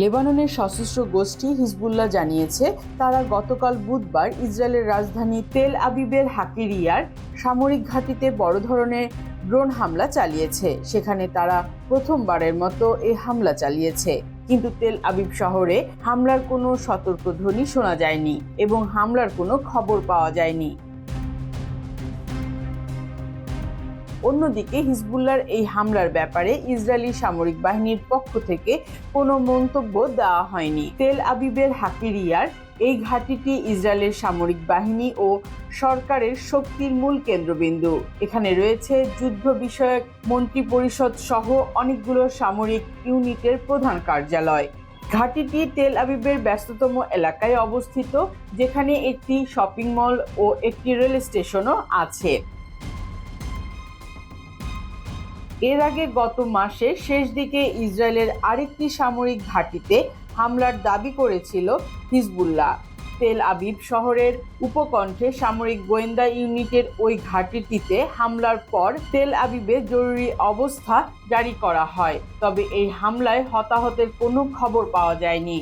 লেবাননের সশস্ত্র গোষ্ঠী হিজবুল্লাহ জানিয়েছে, তারা গতকাল বুধবার ইসরায়েলের রাজধানী তেল আবিবের হাকিরিয়ার সামরিক ঘাঁটিতে বড় ধরনের ড্রোন হামলা চালিয়েছে। সেখানে তারা প্রথমবারের মতো এই হামলা চালিয়েছে। কিন্তু তেল আবিব শহরে হামলার কোনো সতর্কধ্বনি শোনা যায়নি এবং হামলার কোনো খবর পাওয়া যায়নি। অন্যদিকে হিজবুল্লার এই হামলার ব্যাপারে ইসরায়েলি সামরিক বাহিনীর পক্ষ থেকে কোনো মন্তব্য দেওয়া হয়নি। তেল আবিবের হাকিরিয়ার এই ঘাঁটিটি ইসরায়েলের সামরিক বাহিনী ও সরকারের শক্তির মূল কেন্দ্রবিন্দু। এখানে রয়েছে যুদ্ধ বিষয়ক মন্ত্রী পরিষদ সহ অনেকগুলো সামরিক ইউনিটের প্রধান কার্যালয়। ঘাঁটিটি তেল আবিবের ব্যস্ততম এলাকায় অবস্থিত, যেখানে একটি শপিং মল ও একটি রেল স্টেশনও আছে। এর আগে গত মাসে শেষ দিকে ইসরায়েলের আরেকটি সামরিক ঘাঁটিতে হামলার দাবি করেছিল হিজবুল্লাহ। তেল আবিব শহরের উপকণ্ঠে সামরিক গোয়েন্দা ইউনিটের ওই ঘাঁটিটিতে হামলার পর তেল আবিবে জরুরি অবস্থা জারি করা হয়, তবে এই হামলায় হতাহতের কোনো খবর পাওয়া যায়নি।